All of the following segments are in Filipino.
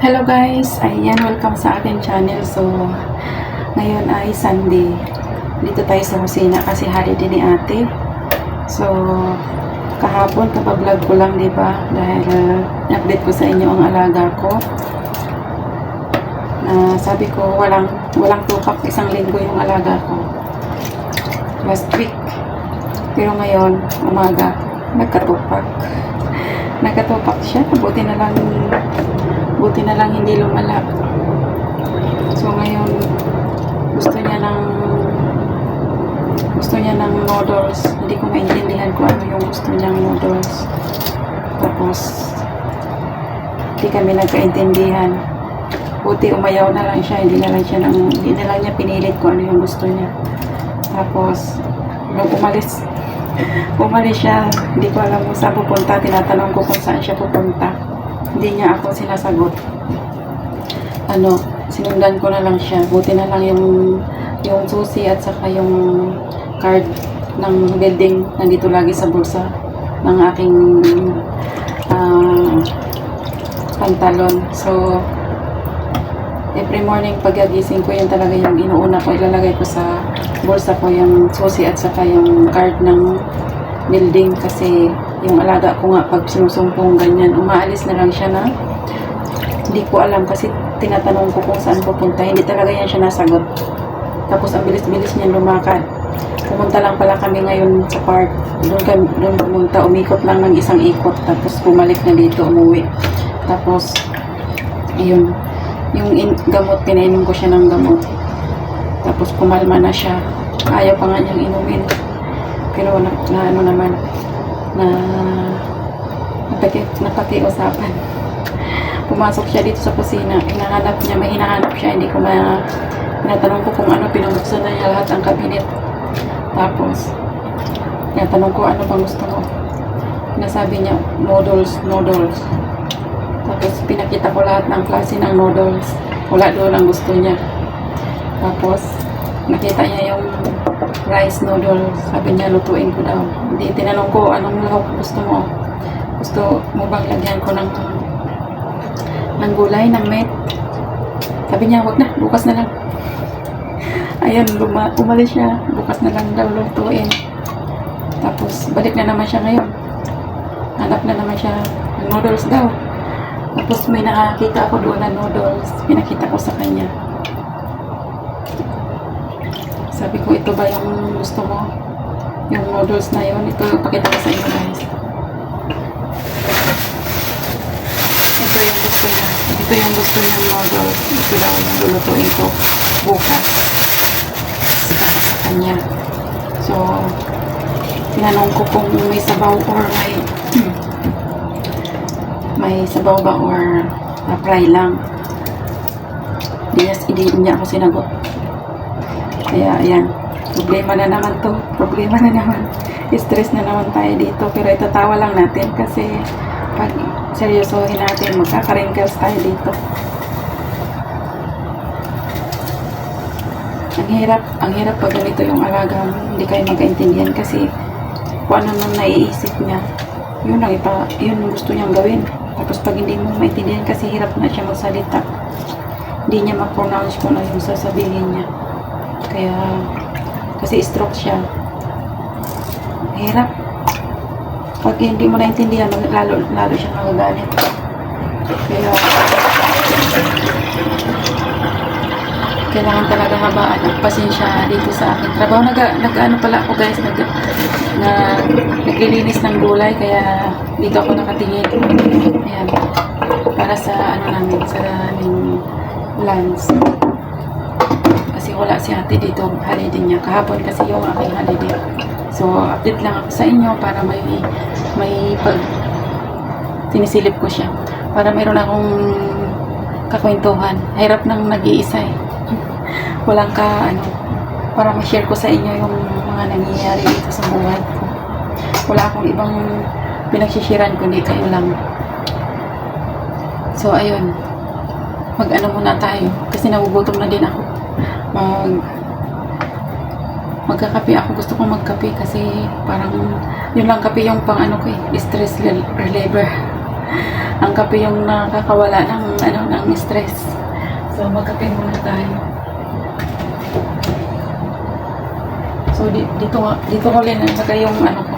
Hello guys! Ayan, welcome sa ating channel. So, ngayon ay Sunday. Dito tayo sa kusina kasi holiday ni ate. So, kahapon kapablog ko lang, di ba? Dahil uh, update ko sa inyo ang alaga ko. Na sabi ko, walang, walang tupak isang linggo yung alaga ko. Last week. Pero ngayon, umaga, nagkatupak. Nagkatupak siya. Buti na lang buti na lang hindi lumala. So ngayon, gusto niya ng gusto niya ng noodles. Hindi ko maintindihan kung ano yung gusto niyang noodles. Tapos, hindi kami nagkaintindihan. Buti umayaw na lang siya, hindi na lang siya ng, hindi na lang niya pinilit kung ano yung gusto niya. Tapos, nung umalis, umalis siya, hindi ko alam kung saan pupunta. Tinatanong ko kung saan siya pupunta hindi niya ako sinasagot. Ano, sinundan ko na lang siya. Buti na lang yung yung susi at saka yung card ng building nandito lagi sa bulsa ng aking ah, pantalon. So, every morning pagkagising ko, yun talaga yung inuuna ko. Ilalagay ko sa bulsa ko yung susi at saka yung card ng building kasi yung alaga ko nga pag sinusumpong ganyan, umaalis na lang siya na hindi ko alam kasi tinatanong ko kung saan pupunta. Hindi talaga yan siya nasagot. Tapos ang bilis-bilis niya lumakad. Pumunta lang pala kami ngayon sa park. Doon, kami, doon pumunta, umikot lang ng isang ikot. Tapos bumalik na dito, umuwi. Tapos, yun. Yung in, gamot, pinainom ko siya ng gamot. Tapos pumalma na siya. Ayaw pa nga niyang inumin. Pero na, na ano naman, na napaki, napakiusapan. Pumasok siya dito sa kusina. Hinahanap niya, may hinahanap siya. Hindi ko ma... Tinatanong ko kung ano, pinabuksan na niya lahat ang kabinet. Tapos, tinatanong ko ano bang gusto mo. Nasabi niya, noodles, noodles. Tapos, pinakita ko lahat ng klase ng noodles. Wala doon ang gusto niya. Tapos, nakita niya yung rice noodles. Sabi niya, lutuin ko daw. Hindi, tinanong ko, anong lahok gusto mo? Gusto mo bang lagyan ko ng ng gulay, ng meat? Sabi niya, wag na, bukas na lang. Ayun, luma, umalis siya. Bukas na lang daw lutuin. Tapos, balik na naman siya ngayon. Hanap na naman siya noodles daw. Tapos, may nakakita ako doon na noodles. Pinakita ko sa kanya. Sabi ko, ito ba yung gusto mo? Yung noodles na yun. Ito, pakita ko sa inyo guys. Ito yung gusto niya. Ito yung gusto niyang noodles. Ito daw yung lulutuin ko bukas. Para sa kanya. So, tinanong ko kung may sabaw or may may sabaw ba or uh, fry lang. Hindi, hindi niya ako sinagot. Kaya, ayan. Problema na naman to. Problema na naman. Stress na naman tayo dito. Pero itatawa lang natin kasi pag seryosohin natin, magkaka-wrinkles tayo dito. Ang hirap, ang hirap pag ganito yung alaga mo. Hindi kayo magkaintindihan kasi kung ano nang naiisip niya, yun ang ipa, yun gusto niyang gawin. Tapos pag hindi mo maintindihan kasi hirap na siya magsalita. Hindi niya ma-pronounce kung ano yung sasabihin niya. Kaya, kasi stroke siya. Hirap. Pag hindi mo naintindihan, lalo, lalo siya magagalit. Kaya, kailangan talaga habaan ang pasensya dito sa akin. Trabaho, nag, nag ano pala ako guys, nag, na, naglilinis ng gulay, kaya dito ako nakatingin. Ayan. Para sa ano namin, sa aming lunch kasi wala si ate dito holiday niya. Kahapon kasi yung aking holiday. So update lang ako sa inyo para may may pag sinisilip ko siya. Para mayroon akong kakwentuhan. Hirap nang nag-iisa eh. Walang ka ano para ma-share ko sa inyo yung mga nangyayari dito sa buhay ko. Wala akong ibang pinagsishiran kundi kayo lang. So ayun. Mag ano muna tayo kasi nagugutom na din ako mag magkakape ako gusto kong magkape kasi parang yun lang kape yung pang ano ko eh stress rel- reliever Ang kape yung nakakawala ng, ano, ng stress. So, magkape muna tayo. So, di, dito, dito ko rin nalagay yung, ano ko,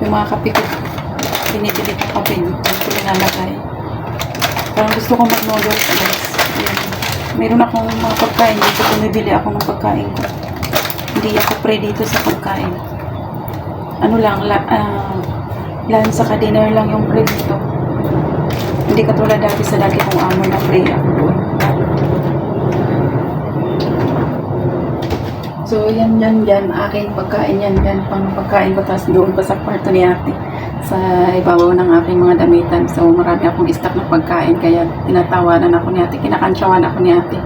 yung mga kape ko. Pinipili ko kape dito. Ko nilalagay. Parang gusto ko mag-noodles. Meron akong mga pagkain dito. Bumibili ako ng pagkain ko. Hindi ako pre dito sa pagkain. Ano lang, la, ah, lunch sa dinner lang yung pre dito. Hindi katulad dati sa dati kong amo na pre ako. So, yan, yan, yan. Aking pagkain yan, yan. Pang pagkain ko. Tapos doon pa sa kwarto ni ate. Sa ibabaw ng aking mga damitan. So, marami akong stock na pagkain. Kaya tinatawanan ako ni ate. Kinakansyawan ako ni ate.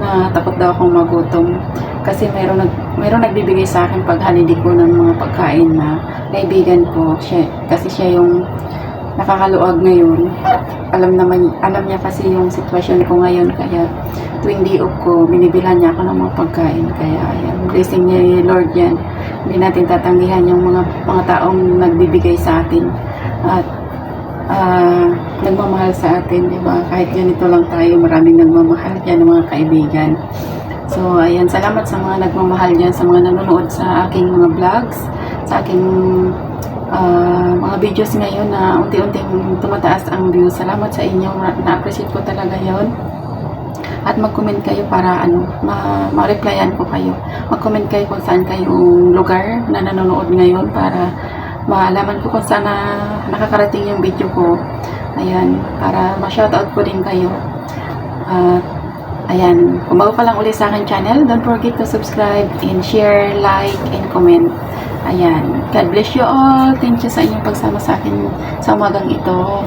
Na takot daw akong magutom. Kasi mayroon, nag, mayroon nagbibigay sa akin pag halili ko ng mga pagkain na kaibigan ko. Siya, kasi siya yung nakakaluag ngayon. Alam naman, alam niya kasi yung sitwasyon ko ngayon. Kaya tuwing di ko, binibilan niya ako ng mga pagkain. Kaya ayan, blessing niya ni Lord yan. Hindi natin tatanggihan yung mga mga taong nagbibigay sa atin. At ah, nagmamahal sa atin, di ba? Kahit ganito lang tayo, maraming nagmamahal yan ng mga kaibigan. So, ayan, salamat sa mga nagmamahal dyan, sa mga nanonood sa aking mga vlogs, sa aking ah, mga videos ngayon na unti-unting tumataas ang views. Salamat sa inyo, Na- na-appreciate ko talaga yon at mag-comment kayo para ano, ma- ma-replyan ko kayo. Mag-comment kayo kung saan kayong lugar na nanonood ngayon para malaman ko kung saan na nakakarating yung video ko. Ayan, para ma-shoutout ko din kayo. At ayan, kung bago ka lang ulit sa akin channel, don't forget to subscribe and share, like, and comment. Ayan, God bless you all. Thank you sa inyong pagsama sa akin sa umagang ito.